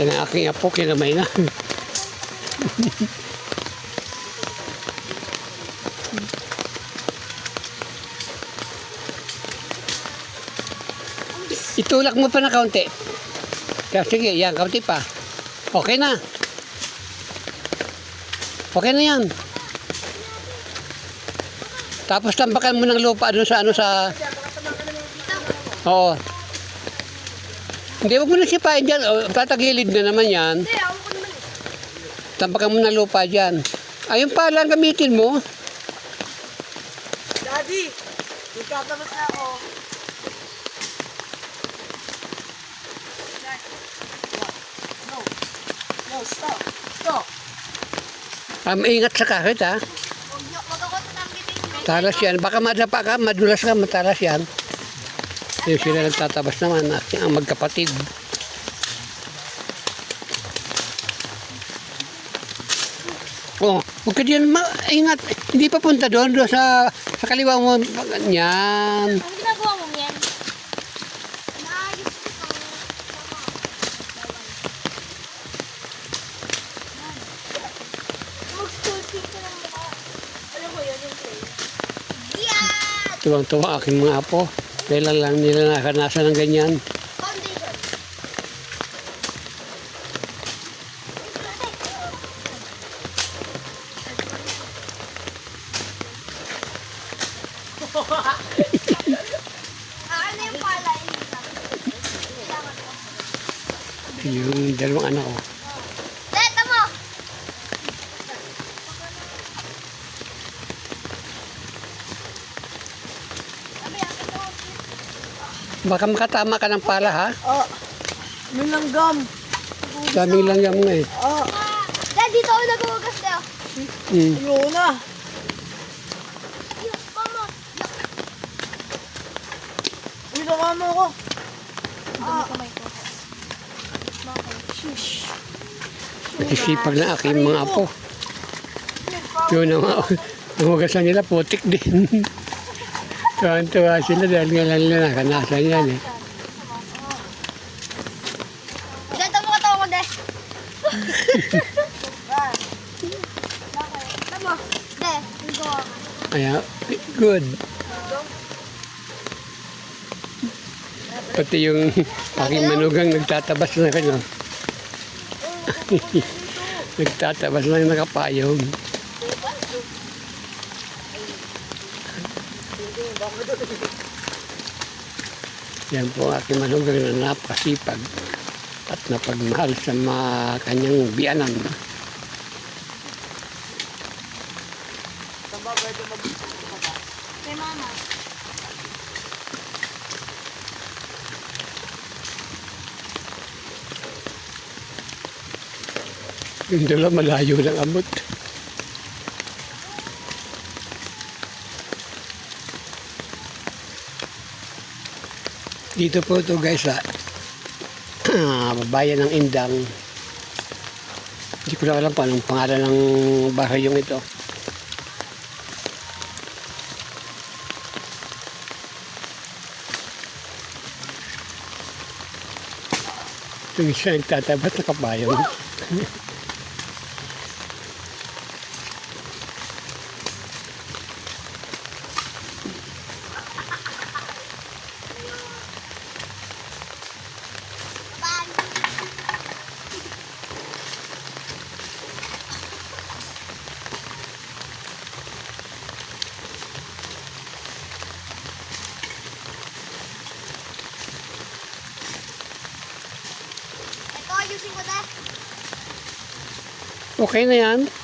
Yan ang aking apo, kinamay na. Itulak mo pa na kaunti. Sige, yan, kaunti pa. Okay na. Okay na yan. Tapos tambakan mo ng lupa doon sa ano sa... Oo. Hindi, wag mo na sipain dyan. O, tatagilid na naman yan. Tambakan mo ng lupa dyan. Ayun pa lang gamitin mo. Daddy, magkatamas na ako. No. No, stop. Stop. Um, ingat sa kahit ha. Huwag niyo, wag ako tatanggitin. Talas yan. Baka madapa ka, madulas ka, matalas yan. Yung sila nagtatabas naman, ang magkapatid. Oh, huwag ka diyan ma- ingat. Hindi pa punta doon, doon sa, sa kaliwa mo. Yan. Ang ginagawa mo. Yan! Tuwang-tuwa aking mga apo. Kailan lang nila nakanasan ng ganyan. Ano yung dalawang anak ko. Teta mo! Sabi, akin ko. Baka makatama ka ng pala ha. Ah, may langgam. Daming lang yan mo eh. Ah, Dad, dito ako nag-uwagas na. Hmm. ayun na. Ayun, mama. Uy, nakama ko. Ah. Isipag na aking mga apo. Yun ang mga umugasan nila, putik din. Tuwan-tuwa sila dahil nga lang nila nakanasan yan eh. Dito mo katawa ko, de. Tama. De. Kaya, good. Pati yung aking manugang nagtatabas na kanya. nagtatabas lang nakapayong. Yan po aking manugang na napakasipag at napagmahal sa mga kanyang biyanan. Kay mama. Yung dala malayo ng abot. Dito po ito guys sa bayan ng Indang. Hindi ko na alam pa anong pangalan ng bahay yung ito. Yung isa nagtatabat na kabayo. Okay na yan.